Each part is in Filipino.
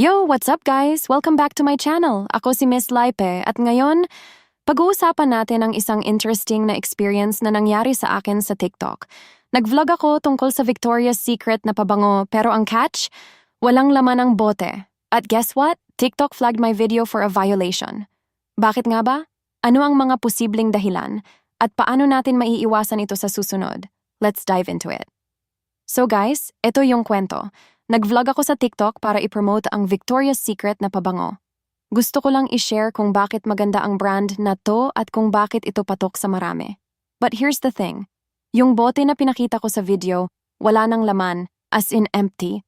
Yo, what's up guys? Welcome back to my channel. Ako si Miss Laipe at ngayon, pag-uusapan natin ang isang interesting na experience na nangyari sa akin sa TikTok. Nag-vlog ako tungkol sa Victoria's Secret na pabango pero ang catch, walang laman ang bote. At guess what? TikTok flagged my video for a violation. Bakit nga ba? Ano ang mga posibleng dahilan? At paano natin maiiwasan ito sa susunod? Let's dive into it. So guys, ito yung kwento. Nag-vlog ako sa TikTok para i-promote ang Victoria's Secret na pabango. Gusto ko lang i-share kung bakit maganda ang brand na to at kung bakit ito patok sa marami. But here's the thing. Yung bote na pinakita ko sa video, wala nang laman, as in empty.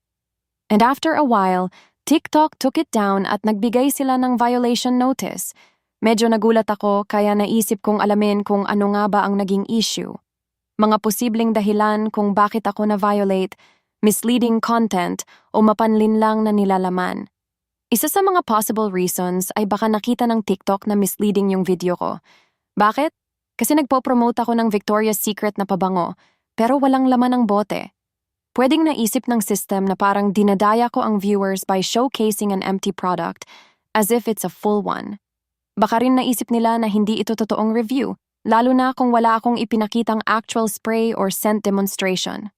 And after a while, TikTok took it down at nagbigay sila ng violation notice. Medyo nagulat ako kaya naisip kong alamin kung ano nga ba ang naging issue. Mga posibleng dahilan kung bakit ako na-violate misleading content o mapanlin lang na nilalaman. Isa sa mga possible reasons ay baka nakita ng TikTok na misleading yung video ko. Bakit? Kasi nagpo-promote ako ng Victoria's Secret na pabango, pero walang laman ng bote. Pwedeng naisip ng system na parang dinadaya ko ang viewers by showcasing an empty product as if it's a full one. Baka rin naisip nila na hindi ito totoong review, lalo na kung wala akong ipinakitang actual spray or scent demonstration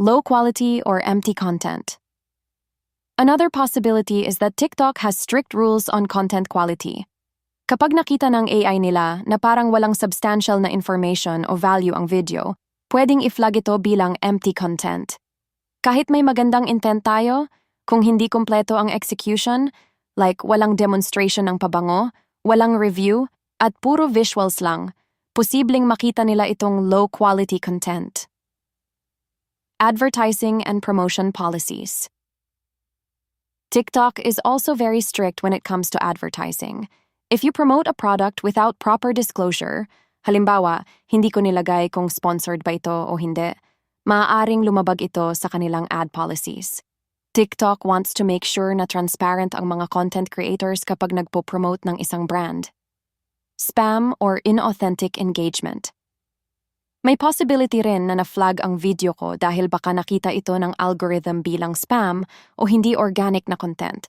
low quality or empty content. Another possibility is that TikTok has strict rules on content quality. Kapag nakita ng AI nila na parang walang substantial na information o value ang video, pwedeng i-flag ito bilang empty content. Kahit may magandang intent tayo, kung hindi kumpleto ang execution, like walang demonstration ng pabango, walang review, at puro visuals lang, posibleng makita nila itong low-quality content. Advertising and promotion policies. TikTok is also very strict when it comes to advertising. If you promote a product without proper disclosure, halimbawa, hindi ko nilagay kung sponsored ba ito o hindi, maaaring lumabag ito sa kanilang ad policies. TikTok wants to make sure na transparent ang mga content creators kapag nagpo-promote ng isang brand. Spam or inauthentic engagement. May possibility rin na na-flag ang video ko dahil baka nakita ito ng algorithm bilang spam o hindi organic na content.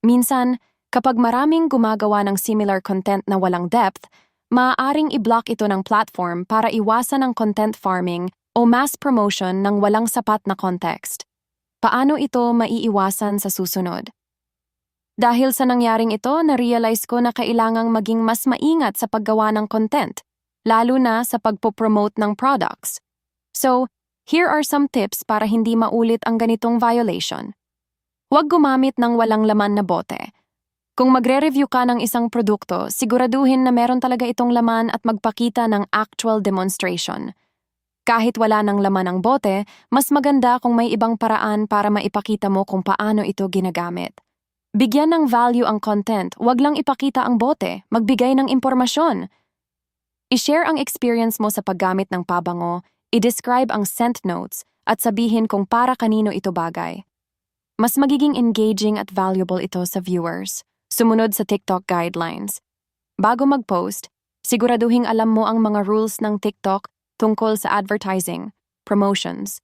Minsan, kapag maraming gumagawa ng similar content na walang depth, maaaring i-block ito ng platform para iwasan ang content farming o mass promotion ng walang sapat na context. Paano ito maiiwasan sa susunod? Dahil sa nangyaring ito, na-realize ko na kailangang maging mas maingat sa paggawa ng content – lalo na sa pagpopromote ng products. So, here are some tips para hindi maulit ang ganitong violation. Huwag gumamit ng walang laman na bote. Kung magre-review ka ng isang produkto, siguraduhin na meron talaga itong laman at magpakita ng actual demonstration. Kahit wala ng laman ang bote, mas maganda kung may ibang paraan para maipakita mo kung paano ito ginagamit. Bigyan ng value ang content, wag lang ipakita ang bote, magbigay ng impormasyon. I-share ang experience mo sa paggamit ng pabango, i-describe ang scent notes, at sabihin kung para kanino ito bagay. Mas magiging engaging at valuable ito sa viewers. Sumunod sa TikTok guidelines. Bago mag-post, siguraduhing alam mo ang mga rules ng TikTok tungkol sa advertising, promotions,